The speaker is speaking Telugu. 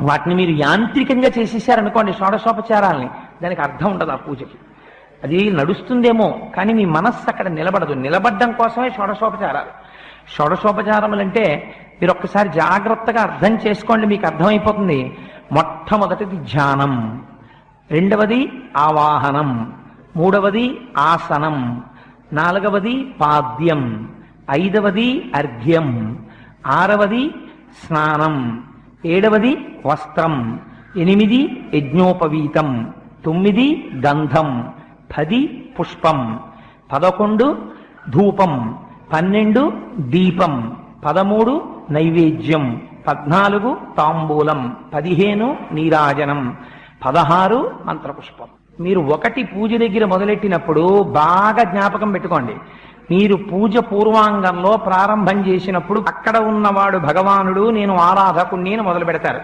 వాటిని మీరు యాంత్రికంగా చేసేసారనుకోండి షోడశోపచారాలని. దానికి అర్థం ఉండదు ఆ పూజకి. అది నడుస్తుందేమో కానీ మీ మనస్సు అక్కడ నిలబడదు. నిలబడడం కోసమే షోడశోపచారాలు. షోడశోపచారములంటే మీరు ఒక్కసారి జాగ్రత్తగా అర్థం చేసుకోండి మీకు అర్థమైపోతుంది. మొట్టమొదటిది ధ్యానం. రెండవది ఆవాహనం. మూడవది ఆసనం. నాలుగవది పాద్యం. ఐదవది అర్ఘ్యం. ఆరవది స్నానం. ఏడవది వస్త్రం ఎనిమిది యజ్ఞోపవీతం తొమ్మిది గంధం పది పుష్పం పదకొండు ధూపం పన్నెండు దీపం పదమూడు నైవేద్యం పద్నాలుగు తాంబూలం పదిహేను నీరాజనం పదహారు మంత్రపుష్పం. మీరు ఒకటి పూజ దగ్గర మొదలెట్టినప్పుడు బాగా జ్ఞాపకం పెట్టుకోండి. మీరు పూజ పూర్వాంగంలో ప్రారంభం చేసినప్పుడు అక్కడ ఉన్నవాడు భగవానుడు నేను ఆరాధకుణ్ణి అని మొదలు పెడతారు